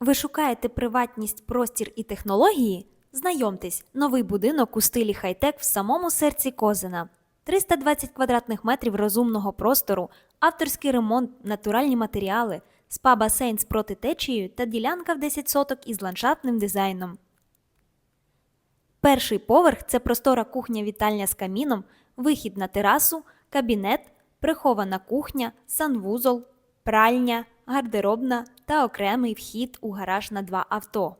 Ви шукаєте приватність, простір і технології? Знайомтесь, новий будинок у стилі хай-тек в самому серці Козина. 320 квадратних метрів розумного простору, авторський ремонт, натуральні матеріали, спа-басейн з протитечією та ділянка в 10 соток із ландшафтним дизайном. Перший поверх це простора кухня-вітальня з каміном, вихід на терасу, кабінет, прихована кухня, санвузол, пральня, гардеробна та окремий вхід у гараж на два авто.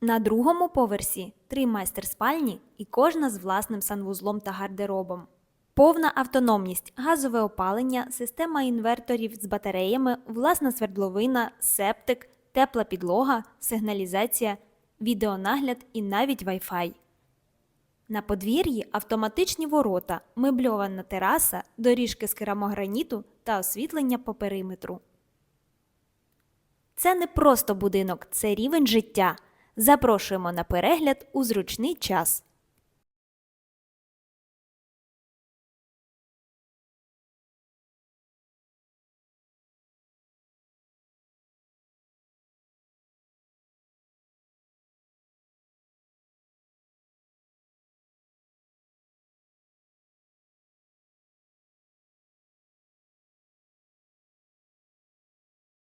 На другому поверсі три майстер-спальні і кожна з власним санвузлом та гардеробом. Повна автономність, газове опалення, система інверторів з батареями, власна свердловина, септик, тепла підлога, сигналізація, відеонагляд і навіть Wi-Fi. На подвір'ї автоматичні ворота, мебльована тераса, доріжки з керамограніту та освітлення по периметру. Це не просто будинок, це рівень життя. Запрошуємо на перегляд у зручний час.